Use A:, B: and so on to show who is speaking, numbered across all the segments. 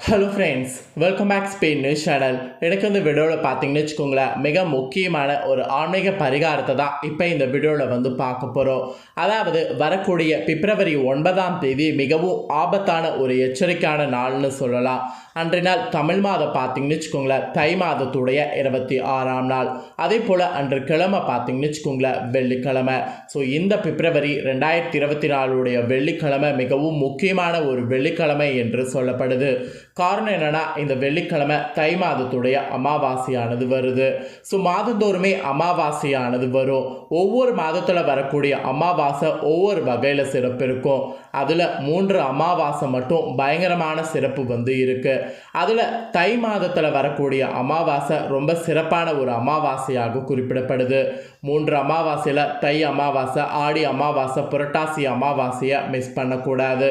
A: Hello friends welcome back Spain news channel எனக்கு இந்த வீடியோவில் பார்த்தீங்கன்னு வச்சுக்கோங்களேன் மிக முக்கியமான ஒரு ஆன்மீக பரிகாரத்தை தான் இப்போ இந்த வீடியோவில் வந்து பார்க்க போகிறோம் அதாவது வரக்கூடிய பிப்ரவரி ஒன்பதாம் தேதி மிகவும் ஆபத்தான ஒரு எச்சரிக்கையான நாள்னு சொல்லலாம். அன்றைய நாள் தமிழ் மாதம் பார்த்தீங்கன்னு வச்சுக்கோங்களேன் தை மாதத்துடைய இருபத்தி ஆறாம் நாள். அதே போல் அன்று கிழமை பார்த்தீங்கன்னு வச்சுக்கோங்களேன் வெள்ளிக்கிழமை. ஸோ இந்த பிப்ரவரி ரெண்டாயிரத்தி இருபத்தி நாலுடைய வெள்ளிக்கிழமை மிகவும் முக்கியமான ஒரு வெள்ளிக்கிழமை என்று சொல்லப்படுது. காரணம் என்னன்னா இந்த வெள்ளிக்கிழமை தை மாதத்துடைய அமாவாசையானது வருது. ஸோ மாதந்தோறுமே அமாவாசையானது வரும். ஒவ்வொரு மாதத்தில் வரக்கூடிய அமாவாசை ஒவ்வொரு வகையில் சிறப்பு இருக்கும். அதில் மூன்று அமாவாசை மட்டும் பயங்கரமான சிறப்பு வந்து இருக்குது அதில் தை மாதத்தில் வரக்கூடிய அமாவாசை ரொம்ப சிறப்பான ஒரு அமாவாசையாக குறிப்பிடப்படுது. மூன்று அமாவாசையில் தை அமாவாசை ஆடி அமாவாசை புரட்டாசி அமாவாசையை மிஸ் பண்ணக்கூடாது.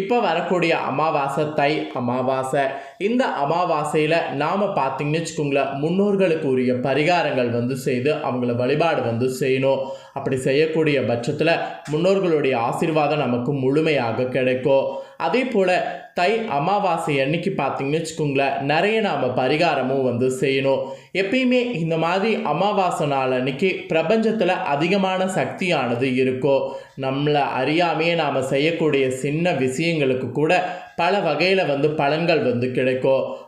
A: இப்போ வரக்கூடிய அமாவாசை தை அமாவாசை. that இந்த அமாவாசையில் நாம் பார்த்தீங்கன்னு வச்சுக்கோங்களேன் முன்னோர்களுக்கு உரிய பரிகாரங்கள் வந்து செய்து அவங்கள வழிபாடு வந்து செய்யணும். அப்படி செய்யக்கூடிய பட்சத்தில் முன்னோர்களுடைய ஆசீர்வாதம் நமக்கு முழுமையாக கிடைக்கும். அதே போல் தை அமாவாசை அன்னைக்கு பார்த்தீங்கன்னு வச்சுக்கோங்களேன் நிறைய நாம் பரிகாரமும் வந்து செய்யணும். எப்பயுமே இந்த மாதிரி அமாவாசை நாள் அன்னைக்கு பிரபஞ்சத்தில் அதிகமான சக்தியானது இருக்கும். நம்மளை அறியாமையே நாம் செய்யக்கூடிய சின்ன விஷயங்களுக்கு கூட பல வகையில் வந்து பலன்கள் வந்து கிடைக்கும்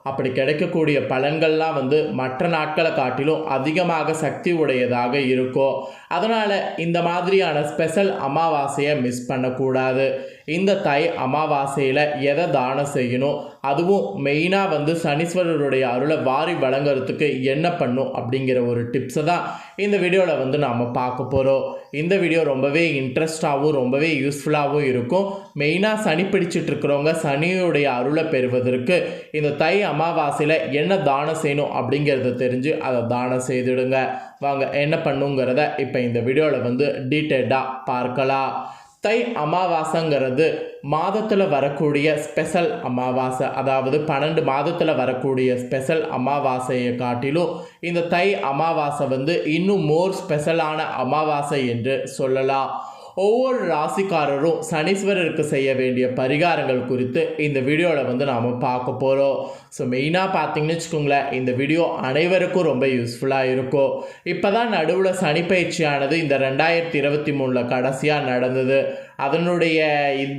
A: அப்படி கிடைக்கக்கூடிய பலன்கள்லாம் வந்து மற்ற நாட்களை காட்டிலும் அதிகமாக சக்தி உடையதாக இருக்கும் அதனால் இந்த மாதிரியான ஸ்பெஷல் அமாவாசையை மிஸ் பண்ணக்கூடாது. இந்த தை அமாவாசையில் எதை தானம் செய்யணும்? அதுவும் மெயினாக வந்து சனீஸ்வரருடைய அருளை வாரி வழங்குறதுக்கு என்ன பண்ணும் அப்படிங்கிற ஒரு டிப்ஸை தான் இந்த வீடியோவில் வந்து நாம் பார்க்க போகிறோம் இந்த வீடியோ ரொம்பவே இன்ட்ரெஸ்டாகவும் ரொம்பவே யூஸ்ஃபுல்லாகவும் இருக்கும். மெயினாக சனி பிடிச்சிட்டு இருக்கிறவங்க சனியுடைய அருளை பெறுவதற்கு இந்த தை அமாவாசையில் என்ன தானம் செய்யணும் அப்படிங்கிறத தெரிஞ்சு அதை தானம் செய்துடுங்க. வாங்க என்ன பண்ணுங்கிறத இப்போ இந்த வீடியோவில் வந்து டீட்டெயில்டாக பார்க்கலாம். தை அமாவாசைங்கிறது மாதத்தில் வரக்கூடிய ஸ்பெஷல் அமாவாசை. அதாவது பன்னெண்டு மாதத்தில் வரக்கூடிய ஸ்பெஷல் அமாவாசையை காட்டிலும் இந்த தை அமாவாசை வந்து இன்னும் மோர் ஸ்பெஷலான அமாவாசை என்று சொல்லலாம். ஒவ்வொரு ராசிக்காரரும் சனீஸ்வரருக்கு செய்ய வேண்டிய பரிகாரங்கள் குறித்து இந்த வீடியோவில் வந்து நாம் பார்க்க போகிறோம் ஸோ மெயினாக பார்த்தீங்கன்னு வச்சுக்கோங்களேன் இந்த வீடியோ அனைவருக்கும் ரொம்ப யூஸ்ஃபுல்லாக இருக்கும். இப்போ தான் நடுவில் சனிப்பயிற்சியானது இந்த ரெண்டாயிரத்தி இருபத்தி மூணில் கடைசியாக நடந்தது. அதனுடைய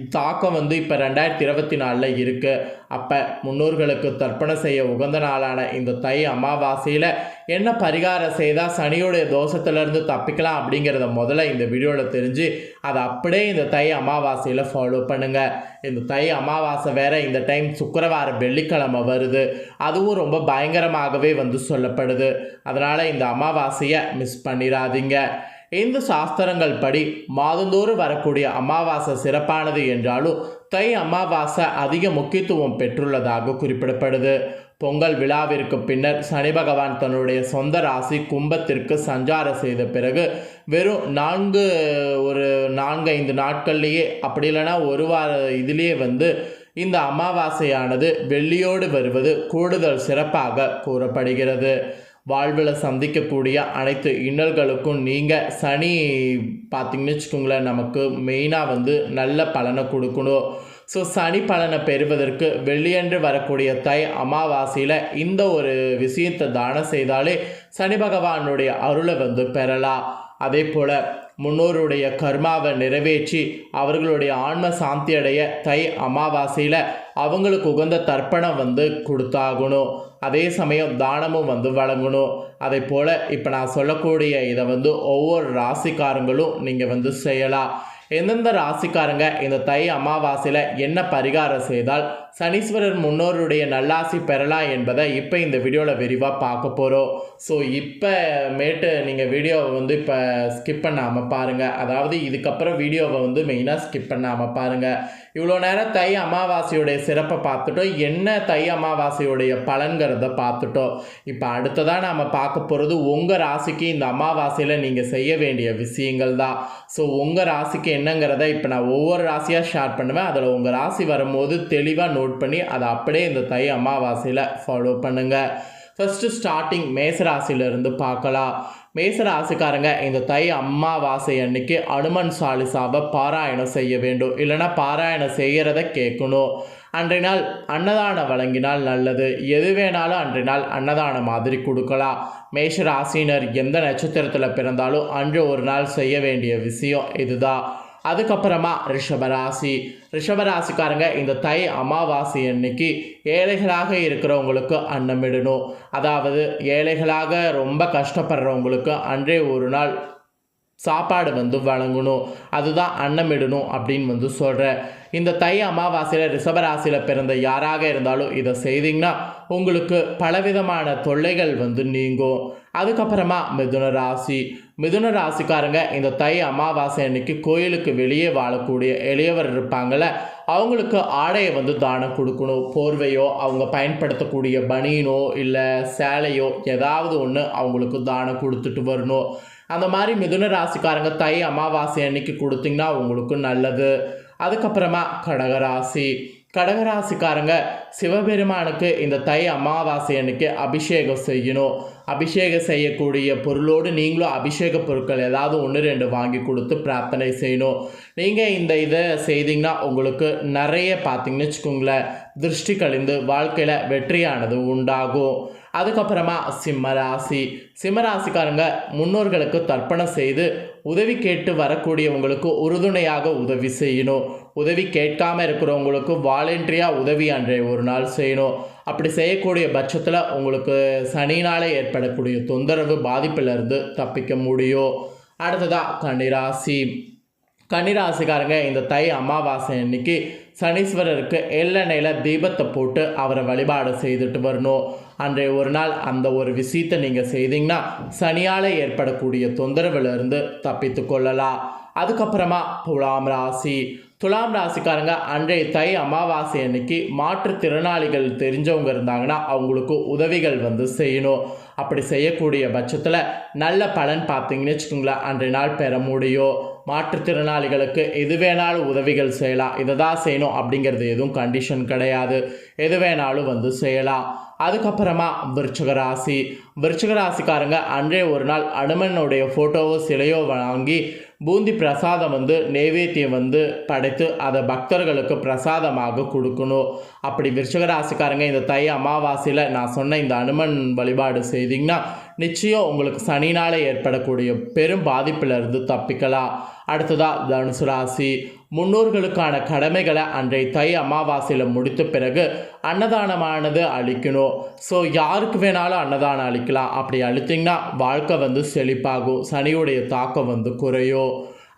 A: தாக்கம் வந்து இப்போ ரெண்டாயிரத்தி இருபத்தி நாலில் இருக்குது அப்போ முன்னோர்களுக்கு தர்ப்பணம் செய்ய உகந்த நாளான இந்த தை அமாவாசையில் என்ன பரிகாரம் செய்தால் சனியுடைய தோஷத்துலேருந்து தப்பிக்கலாம் அப்படிங்கிறத முதல்ல இந்த வீடியோவில் தெரிஞ்சு அதை அப்படியே இந்த தை அமாவாசையில் ஃபாலோ பண்ணுங்கள் இந்த தை அமாவாசை வேறு இந்த டைம் சுக்கரவாரம் வெள்ளிக்கிழமை வருது. அதுவும் ரொம்ப பயங்கரமாகவே வந்து சொல்லப்படுது. அதனால் இந்த அமாவாசையை மிஸ் பண்ணிடாதீங்க இந்து சாஸ்திரங்கள் படி மாதந்தோறும் வரக்கூடிய அமாவாசை சிறப்பானது என்றாலும் தை அமாவாசை அதிக முக்கியத்துவம் பெற்றுள்ளதாக குறிப்பிடப்படுது. பொங்கல் விழாவிற்கு பின்னர் சனி பகவான் தன்னுடைய சொந்த ராசி கும்பத்திற்கு சஞ்சாரம் செய்த பிறகு வெறும் நான்கு ஒரு நான்கு ஐந்து நாட்கள்லேயே அப்படி இல்லைன்னா ஒரு வார இதிலேயே வந்து இந்த அமாவாசையானது வெள்ளியோடு வருவது கூடுதல் சிறப்பாக கூறப்படுகிறது. வாழ்வில் சந்திக்கக்கூடிய அனைத்து இன்னல்களுக்கும் நீங்கள் சனி பார்த்திங்கன்னு வச்சுக்கோங்களேன் நமக்கு மெயினாக வந்து நல்ல பலனை கொடுக்கணும். ஸோ சனி பலனை பெறுவதற்கு வெள்ளியன்று வரக்கூடிய தை அமாவாசையில் இந்த ஒரு விஷயத்தை தானம் செய்தாலே சனி பகவானுடைய அருளை வந்து பெறலாம். அதே போல் முன்னோருடைய கர்மாவை நிறைவேற்றி அவர்களுடைய ஆன்ம சாந்தி அடைய தை அமாவாசையில் அவங்களுக்கு உகந்த தர்ப்பணம் வந்து கொடுத்தாகணும். அதே சமயம் தானமும் வந்து வழங்கணும். அதே போல் இப்போ நான் சொல்லக்கூடிய இதை வந்து ஒவ்வொரு ராசிக்காரங்களும் நீங்கள் வந்து செய்யலாம். எந்தெந்த ராசிக்காரங்க இந்த தை அமாவாசையில் என்ன பரிகாரம் செய்தால் சனீஸ்வரர் முன்னோருடைய நல்லாசி பெறலாம் என்பதை இப்போ இந்த வீடியோவில் விரிவாக பார்க்க போகிறோம் ஸோ இப்போ மேட்டு நீங்கள் வீடியோவை வந்து இப்போ ஸ்கிப் பண்ணாமல் பாருங்கள் அதாவது இதுக்கப்புறம் வீடியோவை வந்து மெயினாக ஸ்கிப் பண்ணாமல் பாருங்கள் இவ்வளோ நேரம் தை அமாவாசையுடைய சிறப்பை பார்த்துட்டோம். என்ன தை அமாவாசையுடைய பலன்கிறத பார்த்துட்டோம். இப்போ அடுத்ததாக நாம் பார்க்க போகிறது உங்கள் ராசிக்கு இந்த அமாவாசையில் நீங்கள் செய்ய வேண்டிய விஷயங்கள் தான். ஸோ உங்கள் ராசிக்கு என்னங்கிறத இப்போ நான் ஒவ்வொரு ராசியாக ஷேர் பண்ணுவேன். அதில் உங்கள் ராசி வரும்போது தெளிவாக நோட் பண்ணி அதை அப்படியே இந்த தை அமாவாசையில் ஃபாலோ பண்ணுங்கள் ஃபஸ்ட்டு ஸ்டார்டிங் மேசராசிலிருந்து பார்க்கலாம். மேசராசிக்காரங்க இந்த தை அம்மாவாசை அன்னைக்கு அனுமன் சாலிசாவை பாராயணம் செய்ய வேண்டும். இல்லைன்னா பாராயணம் செய்கிறத கேட்கணும். அன்றைய நாள் அன்னதானம் வழங்கினால் நல்லது. எது வேணாலும் அன்றைய நாள் அன்னதானம் மாதிரி கொடுக்கலாம். மேஷ ராசினர் எந்த நட்சத்திரத்தில் பிறந்தாலும் அன்று ஒரு நாள் செய்ய வேண்டிய விஷயம் இதுதான். அதுக்கப்புறமா ரிஷபராசி ரிஷபராசிக்காரங்க இந்த தை அமாவாசை அன்னைக்கு ஏழைகளாக இருக்கிறவங்களுக்கு அன்னமிடணும். அதாவது ஏழைகளாக ரொம்ப கஷ்டப்படுறவங்களுக்கு அன்றே ஒரு நாள் சாப்பாடு வந்து வழங்கணும். அதுதான் அன்னமிடணும் அப்படின்னு வந்து சொல்கிறேன் இந்த தை அமாவாசையில் ரிஷபராசியில் பிறந்த யாராக இருந்தாலும் இதை செய்தீங்கன்னா உங்களுக்கு பலவிதமான தொல்லைகள் வந்து நீங்கும். அதுக்கப்புறமா மிதுன ராசி. மிதுன ராசிக்காரங்க இந்த தை அமாவாசை அன்னைக்கு கோயிலுக்கு வெளியே வாழக்கூடிய எளியவர் இருப்பாங்கள்ல அவங்களுக்கு ஆடையை வந்து தானம் கொடுக்கணும். போர்வையோ அவங்க பயன்படுத்தக்கூடிய பனியனோ இல்லை சேலையோ ஏதாவது ஒன்று அவங்களுக்கு தானம் கொடுத்துட்டு வரணும். அந்த மாதிரி மிதுன ராசிக்காரங்க தை அமாவாசை அன்னைக்கு கொடுத்தீங்கன்னா உங்களுக்கு நல்லது. அதுக்கப்புறமா கடகராசி. கடகராசிக்காரங்க சிவபெருமானுக்கு இந்த தை அமாவாசை அன்னைக்கு அபிஷேகம் செய்யணும். அபிஷேகம் செய்யக்கூடிய பொருளோடு நீங்களும் அபிஷேக பொருட்கள் ஏதாவது ஒன்று ரெண்டு வாங்கி கொடுத்து பிரார்த்தனை செய்யணும். நீங்கள் இந்த இதை செய்தீங்கன்னா உங்களுக்கு நிறைய பார்த்தீங்கன்னு வச்சுக்கோங்களேன் திருஷ்டி கழிந்து வாழ்க்கையில் வெற்றியானது உண்டாகும். அதுக்கப்புறமா சிம்மராசி. சிம்மராசிக்காரங்க முன்னோர்களுக்கு தர்ப்பணம் செய்து உதவி கேட்டு வரக்கூடியவங்களுக்கு உறுதுணையாக உதவி செய்யணும். உதவி கேட்காமல் இருக்கிறவங்களுக்கு வாலண்டரியாக உதவி அன்றைய ஒரு நாள் செய்யணும். அப்படி செய்யக்கூடிய பட்சத்தில் உங்களுக்கு சனினால் ஏற்படக்கூடிய தொந்தரவு பாதிப்பிலிருந்து தப்பிக்க முடியும். அடுத்ததாக கன்னிராசி. கன்னிராசிக்காரங்க இந்த தை அமாவாசை அன்னைக்கு சனீஸ்வரருக்கு எள்ளெண்ணெயில் தீபத்தை போட்டு அவரை வழிபாடு செய்துட்டு வரணும். அன்றைய ஒரு நாள் அந்த ஒரு விஷயத்தை நீங்கள் செய்தீங்கன்னா சனியால் ஏற்படக்கூடிய தொந்தரவுலேருந்து தப்பித்து கொள்ளலாம். அதுக்கப்புறமா துலாம் ராசி. துலாம் ராசிக்காரங்க அன்றைய தை அமாவாசை அன்னைக்கு மாற்றுத்திறனாளிகள் தெரிஞ்சவங்க இருந்தாங்கன்னா அவங்களுக்கு உதவிகள் வந்து செய்யணும். அப்படி செய்யக்கூடிய பட்சத்தில் நல்ல பலன் பார்த்தீங்கன்னு வச்சுக்கோங்களேன் அன்றைய நாள் பெற முடியும். மாற்றுத்திறனாளிகளுக்கு எது வேணாலும் உதவிகள் செய்யலாம். இதை தான் செய்யணும் அப்படிங்கிறது எதுவும் கண்டிஷன் கிடையாது. எது வேணாலும் வந்து செய்யலாம். அதுக்கப்புறமா விருச்சகராசி விருச்சகராசிக்காரங்க அன்றே ஒரு நாள் அனுமனுடைய ஃபோட்டோவோ சிலையோ வாங்கி பூந்தி பிரசாதம் வந்து நெய்வேத்தியம் வந்து படைத்து அதை பக்தர்களுக்கு பிரசாதமாக கொடுக்கணும். அப்படி விருச்சகராசிக்காரங்க இந்த தை அமாவாசையில் நான் சொன்ன இந்த அனுமன் வழிபாடு செய்தீங்கன்னா நிச்சயம் உங்களுக்கு சனினால் ஏற்படக்கூடிய பெரும் பாதிப்பிலிருந்து தப்பிக்கலாம். அடுத்ததாக தனுசு ராசி. முன்னோர்களுக்கான கடமைகளை அன்றைய தை அமாவாசையில் முடித்த பிறகு அன்னதானமானது அளிக்கணும். ஸோ யாருக்கு வேணாலும் அன்னதானம் அளிக்கலாம். அப்படி அளித்திங்கன்னா வாழ்க்கை வந்து செழிப்பாகும். சனியுடைய தாக்கம் வந்து குறையும்.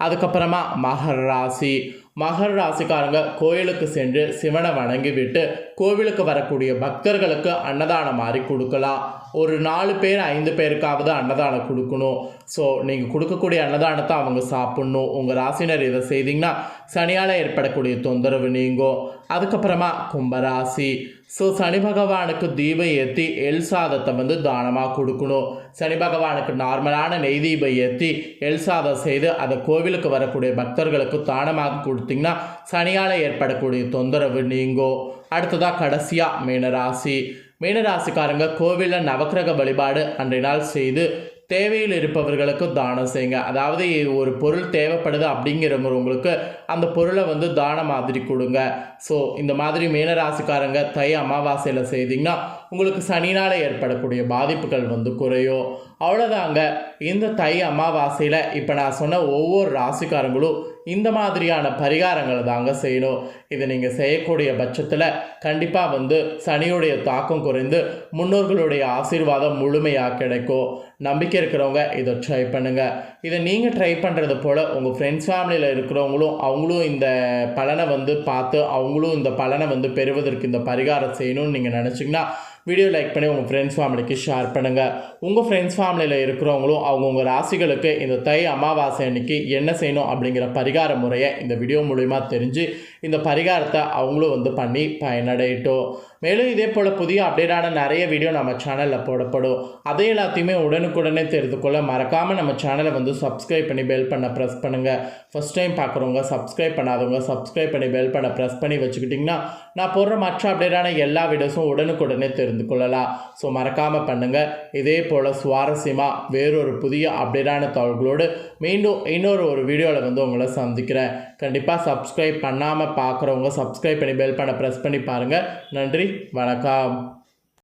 A: அதுக்கப்புறமா மகர ராசி. மகர ராசிக்காரங்க கோயிலுக்கு சென்று சிவனை வணங்கிவிட்டு கோவிலுக்கு வரக்கூடிய பக்தர்களுக்கு அன்னதானம் மாதிரி கொடுக்கலாம். ஒரு நாலு பேர் ஐந்து பேருக்காவது அன்னதானம் கொடுக்கணும். ஸோ நீங்கள் கொடுக்கக்கூடிய அன்னதானத்தை அவங்க சாப்பிட்ணும். உங்கள் ராசினர் இதை செய்தீங்கன்னா சனியால் ஏற்படக்கூடிய தொந்தரவு நீங்கும். அதுக்கப்புறமா கும்பராசி. ஸோ சனி பகவானுக்கு தீபம் ஏற்றி எல் சாதத்தை வந்து தானமாக கொடுக்கணும். சனி பகவானுக்கு நார்மலான நெய் தீபம் ஏற்றி எல் சாதம் செய்து அதை கோவிலுக்கு வரக்கூடிய பக்தர்களுக்கு தானமாக கொடுத்தீங்கன்னா சனியால் ஏற்படக்கூடிய தொந்தரவு நீங்கும். அடுத்ததாக கடைசியாக மீனராசி. மீனராசிக்காரங்க கோவிலில் நவக்கிரக வழிபாடு அன்றைய நாள் செய்து தேவையில் இருப்பவர்களுக்கு தானம் செய்யுங்க. அதாவது ஒரு பொருள் தேவைப்படுது அப்படிங்கிறவங்களுக்கு அந்த பொருளை வந்து தானம் மாதிரி கொடுங்க. ஸோ இந்த மாதிரி மீனராசிக்காரங்க தை அமாவாசையில் செய்தீங்கன்னா உங்களுக்கு சனினால் ஏற்படக்கூடிய பாதிப்புகள் வந்து குறையும் அவ்வளோதாங்க இந்த தை அமாவாசையில் இப்போ நான் சொன்ன ஒவ்வொரு ராசிக்காரங்களும் இந்த மாதிரியான பரிகாரங்களை தாங்க செய்யணும். இதை நீங்கள் செய்யக்கூடிய பட்சத்தில் கண்டிப்பாக வந்து சனியுடைய தாக்கம் குறைந்து முன்னோர்களுடைய ஆசீர்வாதம் முழுமையாக கிடைக்கும். நம்பிக்கை இருக்கிறவங்க இதை ட்ரை பண்ணுங்கள் இதை நீங்கள் ட்ரை பண்ணுறது போல் உங்கள் ஃப்ரெண்ட்ஸ் ஃபேமிலியில் இருக்கிறவங்களும் அவங்களும் இந்த பலனை வந்து பார்த்து அவங்களும் இந்த பலனை வந்து பெறுவதற்கு இந்த பரிகாரம் செய்யணும்னு நீங்கள் நினச்சிங்கன்னா வீடியோ லைக் பண்ணி உங்கள் ஃப்ரெண்ட்ஸ் ஃபேமிலிக்கு ஷேர் பண்ணுங்கள் உங்கள் ஃப்ரெண்ட்ஸ் ஃபேமிலியில் இருக்கிறவங்களும் அவங்கவுங்க ராசிகளுக்கு இந்த தை அமாவாசை அன்னைக்கு என்ன செய்யணும் அப்படிங்கிற பரிகார முறையை இந்த வீடியோ மூலிமா தெரிஞ்சு இந்த பரிகாரத்தை அவங்களும் வந்து பண்ணி பயனடையட்டும். மேலும் இதே போல் புதிய அப்டேட்டான நிறைய வீடியோ நம்ம சேனலில் போடப்படும். அதை எல்லாத்தையுமே உடனுக்குடனே தெரிந்து கொள்ள மறக்காமல் நம்ம சேனலை வந்து சப்ஸ்கிரைப் பண்ணி பெல் பண்ண ப்ரெஸ் பண்ணுங்கள் ஃபஸ்ட் டைம் பார்க்குறவங்க சப்ஸ்கிரைப் பண்ணாதவங்க சப்ஸ்கிரைப் பண்ணி பெல் பண்ண ப்ரெஸ் பண்ணி வச்சுக்கிட்டிங்கன்னா நான் போடுற மற்ற அப்டேட்டான எல்லா வீடியோஸும் உடனுக்குடனே தெரிந்து கொள்ளலாம். ஸோ மறக்காமல் பண்ணுங்கள் இதே போல் சுவாரஸ்யமாக வேறொரு புதிய அப்டேட்டான தகவல்களோடு மீண்டும் இன்னொரு ஒரு வீடியோவில் வந்து உங்களை சந்திக்கிறேன். கண்டிப்பாக சப்ஸ்கிரைப் பண்ணாமல் பார்க்குறவங்க சப்ஸ்கிரைப் பண்ணி பெல் பண்ண ப்ரெஸ் பண்ணி பாருங்கள் நன்றி வணக்கம்.